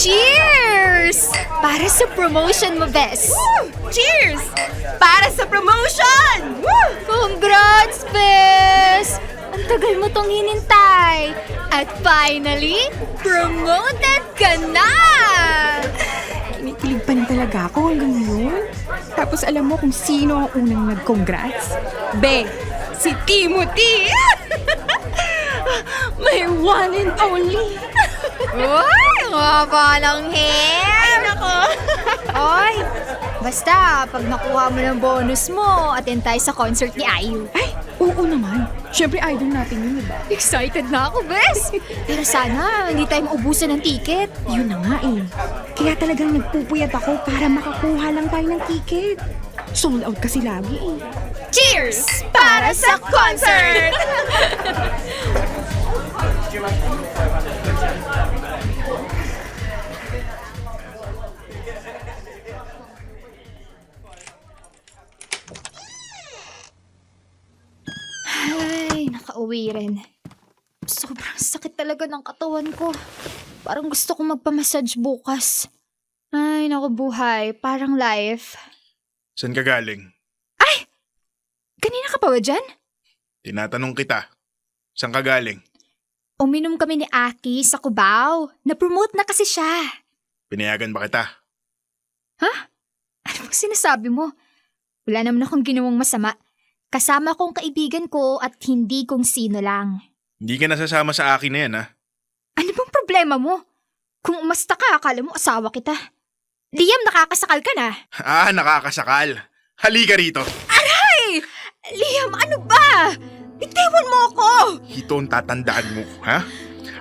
Cheers! Para sa promotion mo, Bes. Cheers! Para sa promotion! Woo! Congrats, Bes! Ang tagal mo tong hinintay. At finally, promoted ka na! Kinikilig pa rin talaga ako hanggang ngayon. Tapos alam mo kung sino ang unang nag-congrats? Be, si Timothy! My one and only! Uy, ang haba ng hair! Nako! Oy, basta pag nakuha mo ng bonus mo, attend tayo sa concert ni Ayu. Ay, oo naman. Siyempre idol natin yun, diba? Excited na ako, Bes! Pero sana, hindi tayo maubusan ng ticket. Yun na nga eh. Kaya talagang nagpupuyat ako para makakuha lang tayo ng ticket. Sold out kasi lagi eh. Cheers! Para sa concert! nakauwi rin. Sobrang sakit talaga ng katawan ko. Parang gusto ko magpamassage bukas. Ay, naku buhay. Parang life. Saan ka galing? Kanina ka pa ba dyan? Tinatanong kita. Saan ka galing? Uminom kami ni Aki sa Cubao. Na-promote na kasi siya. Pinayagan ba kita? Ano bang sinasabi mo? Wala naman akong ginawang masama. Kasama kong kaibigan ko at hindi kung sino lang. Hindi ka nasasama sa akin na yan, ha? Ano bang problema mo? Kung umasta ka, akala mo asawa kita. Liam, nakakasakal ka na. Ah, nakakasakal. Halika rito. Ay! Liam, ano ba? Bitiwan mo ako! Ito ang tatandaan mo, ha?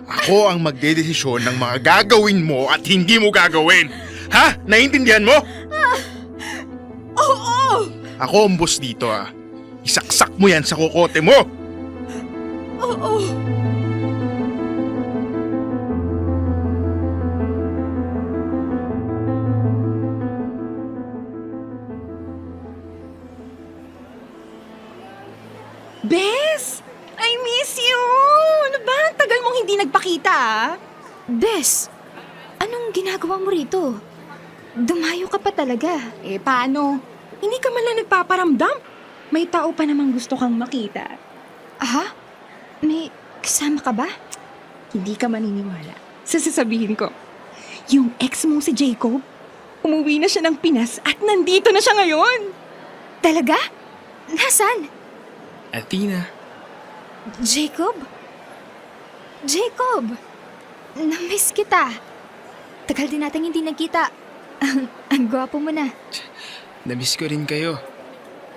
Ako ang magdedesisyon ng mga gagawin mo at hindi mo gagawin. Ha? Naiintindihan mo? Oo! Ako ang boss dito, ha? Isaksak mo yan sa kokote mo! Oo! Bes! I miss you! Ano ba? Ang Tagal mong hindi nagpakita ah. Bes, anong ginagawa mo rito? Dumayo ka pa talaga. Eh paano? Hindi ka man lang nagpaparamdam. May tao pa namang gusto kang makita. Ah? May kasama ka ba? Hindi ka maniniwala. Sa sasabihin ko, yung ex mo si Jacob, umuwi na siya ng Pinas at nandito na siya ngayon. Talaga? Nasaan? Athena, Jacob? Jacob! Namiss kita. Tagal din natin hindi nagkita. Ang, ang gwapo mo na. namiss ko rin kayo.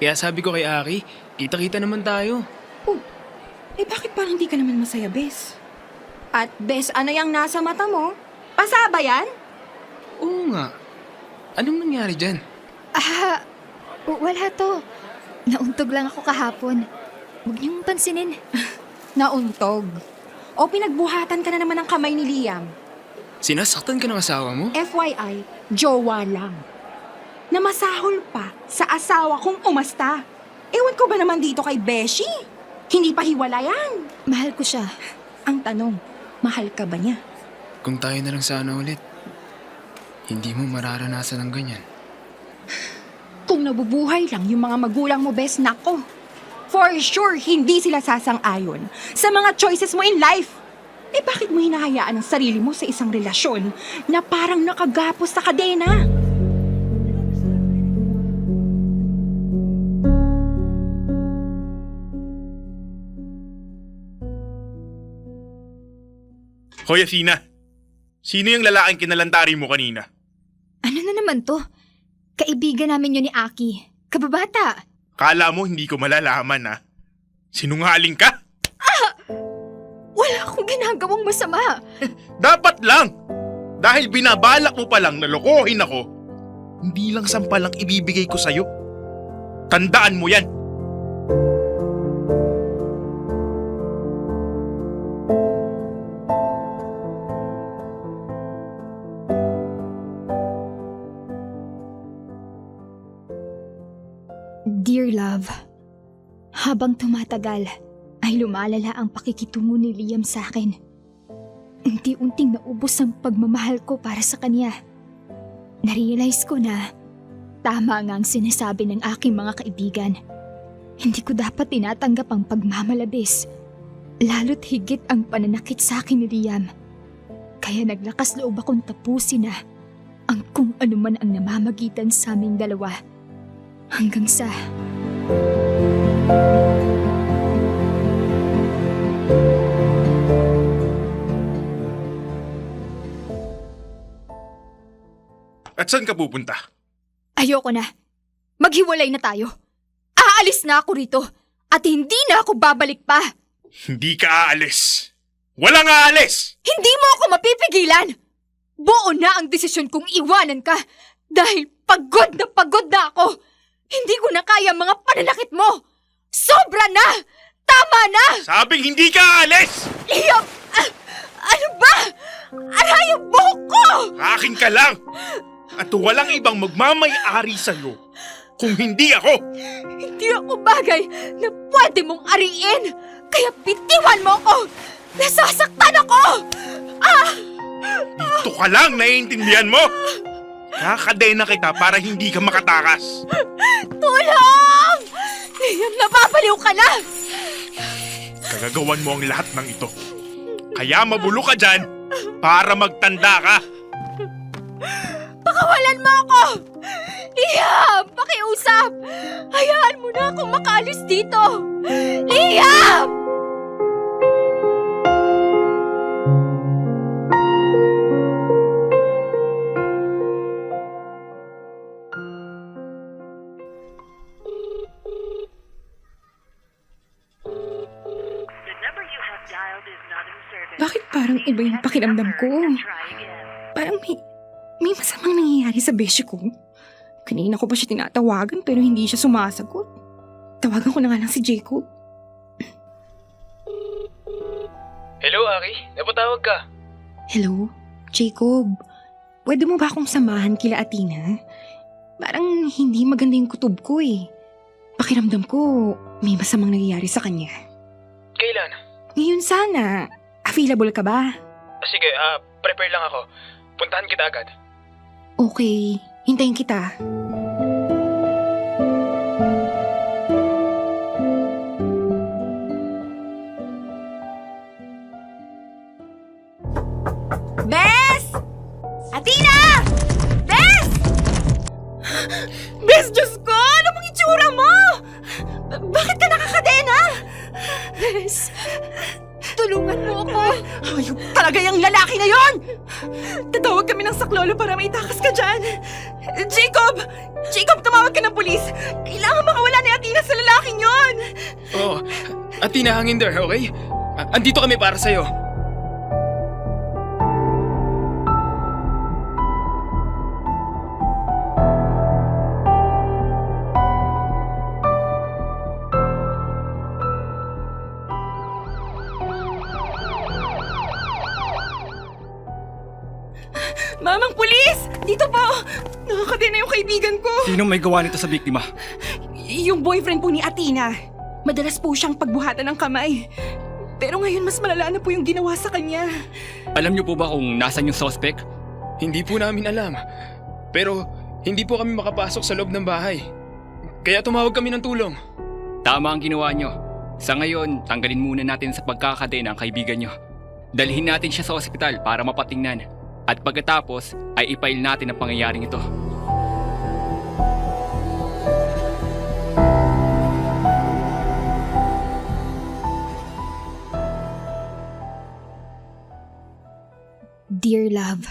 Kaya sabi ko kay Aki, kita-kita naman tayo. Oh, eh bakit parang hindi ka naman masaya, Bes? At Bes, ano yung nasa mata mo? Pasaba yan? Oo nga. Anong nangyari dyan? Ah, wala to. Nauntog lang ako kahapon. Huwag niyong pansinin. Nauntog. O pinagbuhatan ka na naman ng kamay ni Liam. Sinasaktan ka ng asawa mo? FYI, jowa lang. Namasahol pa sa asawa kong umasta. Ewan ko ba naman dito kay Beshi? Hindi pa hiwala yan. Mahal ko siya. Ang tanong, mahal ka ba niya? Kung tayo na lang sana ulit, hindi mo mararanasan ng ganyan. Kung nabubuhay lang yung mga magulang mo, bes, nako. For sure, hindi sila sasang-ayon sa mga choices mo in life. Eh bakit mo hinahayaan ang sarili mo sa isang relasyon na parang nakagapos sa kadena? Hoy, Athena. Sino yung lalaking kinalantari mo kanina? Ano na naman to? Kaibigan namin yun ni Aki. Kababata. Kala mo hindi ko malalaman, ha? Sinungaling ka? Wala akong ginagawang masama. Dapat lang! Dahil binabalak mo palang na lokohin ako, hindi lang sampalang ibibigay ko sa'yo. Tandaan mo yan! Habang tumatagal ay lumalala ang pakikitungo ni Liam sa akin. unti-unting naubos ang pagmamahal ko para sa kanya. Narealize ko na tama nga ang sinasabi ng aking mga kaibigan. Hindi ko dapat tinatanggap ang pagmamalabis. Lalo't higit ang pananakit sa akin ni Liam. Kaya naglakas loob akong tapusin na ang kung ano man ang namamagitan sa aming dalawa. Hanggang sa... At saan ka pupunta? Ayoko na. Maghiwalay na tayo. Aalis na ako rito at hindi na ako babalik pa. Hindi ka aalis. Walang aalis! Hindi mo ako mapipigilan! Buo na ang desisyon kong iwanan ka dahil pagod na pagod na ako. Hindi ko na kaya mga pananakit mo. Sobra na! Tama na! Sabing hindi ka aalis! Liam! Ah, ano ba? Aray yung buhok ko! Akin ka lang! At walang ibang magmamay-ari sa'yo kung hindi ako! Hindi ako bagay na pwede mong ariin. Kaya bitiwan mo ako! Nasasaktan ako! Dito ka lang, naiintindihan mo? Kakadena kita para hindi ka makatakas. Tulong! Liam, napapaliw ka na! Kagagawan mo ang lahat ng ito. Kaya mabulo ka dyan para magtanda ka. Pakawalan mo ako! Liam! Pakiusap! Hayaan mo na akong makaalis dito! Liam! Iba yung pakiramdam ko? Parang may, may masamang nangyayari sa beshi ko. Kanina ko pa siya tinatawagan pero hindi siya sumasagot. Tawagan ko na nga lang si Jacob. Hello, Aki. Napatawag ka. Hello, Jacob. Pwede mo ba akong samahan kila Atina? Parang hindi maganda yung kutob ko eh. Pakiramdam ko, may masamang nangyayari sa kanya. Kailan? Ngayon sana, available ka ba? Sige, ah, prepare lang ako. Puntahan kita agad. Okay, hintayin kita. Bes! Atina! Bes! Bes, Diyos ko! Ako. Ayop talaga yung lalaki na yon! Tatawag kami ng saklolo para maitakas ka dyan. Jacob! Jacob, tumawag ka ng pulis! Kailangan makawala ni Atina sa lalaking yon! Oo. At tinahangin there, okay? Ah, andito kami para sa'yo. Dito po! Nakakadena yung kaibigan ko! Sinong may gawa nito sa biktima? Y- yung boyfriend po ni Atina. Madalas po siyang pagbuhatan ng kamay. Pero ngayon mas malala na po yung ginawa sa kanya. Alam niyo po ba kung nasan yung suspect? Hindi po namin alam. Pero hindi po kami makapasok sa loob ng bahay. Kaya tumawag kami ng tulong. Tama ang ginawa niyo. Sa ngayon, tanggalin muna natin sa pagkakadena ang kaibigan niyo. Dalhin natin siya sa ospital para mapatingnan. At pagkatapos ay ipail natin ang pangyayaring ito. Dear love,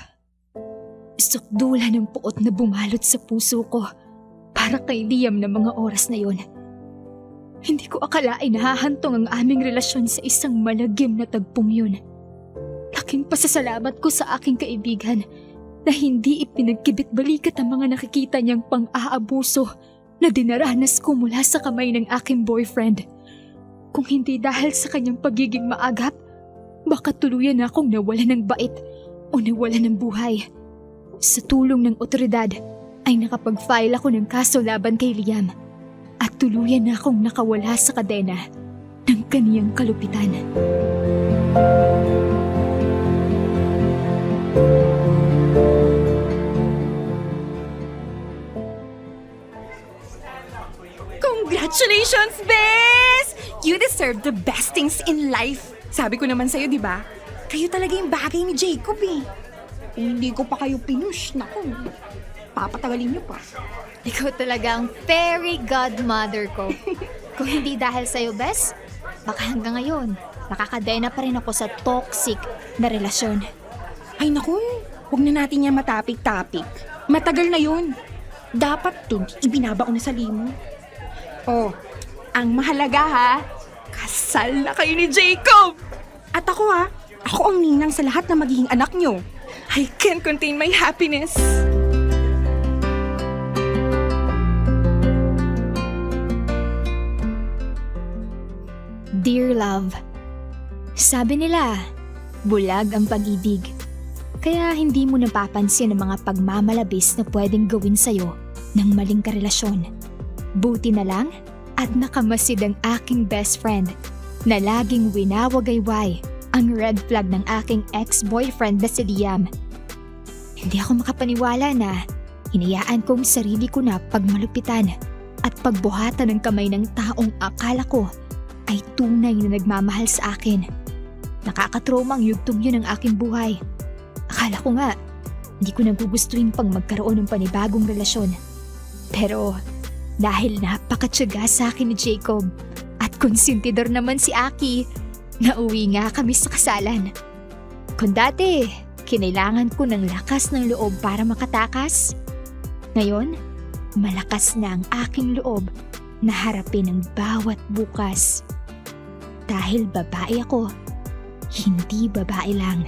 sukdula ng puot na bumalot sa puso ko para kay Liam na mga oras na yon. Hindi ko akalain nahahantong ang aming relasyon sa isang malagim na tagpong yun. Laking pasasalamat ko sa aking kaibigan na hindi ipinagkibit balikat ang mga nakikita niyang pang-aabuso na dinaranas ko mula sa kamay ng aking boyfriend. Kung hindi dahil sa kanyang pagiging maagap, baka tuluyan na akong nawala ng bait o nawala ng buhay. Sa tulong ng otoridad ay nakapag-file ako ng kaso laban kay Liam at tuluyan na akong nakawala sa kadena ng kaniyang kalupitan. Congratulations, Bes! You deserve the best things in life. Sabi ko naman sa'yo, di ba? Kayo talaga yung bagay ni Jacob eh. Kung hindi ko pa kayo pinush, naku, papatagalin niyo pa. Ikaw talaga ang fairy godmother ko. Kung hindi dahil sa'yo, Bes, baka hanggang ngayon, nakakadena pa rin ako sa toxic na relasyon. Ay naku, huwag na natin yan matapik-tapik. Matagal na yun. Dapat dun, ibinaba ko na sa limo. Oh, ang mahalaga ha, kasal na kayo ni Jacob! At ako ha, ako ang ninang sa lahat na magiging anak nyo. I can't contain my happiness. Dear love, sabi nila, bulag ang pag-ibig. Kaya hindi mo napapansin ang mga pagmamalabis na pwedeng gawin sa'yo ng maling karelasyon. Buti na lang at nakamasid ang aking best friend na laging winawagayway ang red flag ng aking ex-boyfriend na si Liam. Hindi ako makapaniwala na hinayaan kong sarili ko na pagmalupitan at pagbuhatan ng kamay ng taong akala ko ay tunay na nagmamahal sa akin. Nakakatromang yugtong yun ang aking buhay. Akala ko nga, hindi ko nagugustuhin pang magkaroon ng panibagong relasyon. Pero dahil napakatsaga sa akin ni Jacob at konsentidor naman si Aki, nauwi nga kami sa kasalan. Kung dati, kinailangan ko ng lakas ng loob para makatakas. Ngayon, malakas na ang aking loob na harapin ang bawat bukas. Dahil babae ako, hindi babae lang.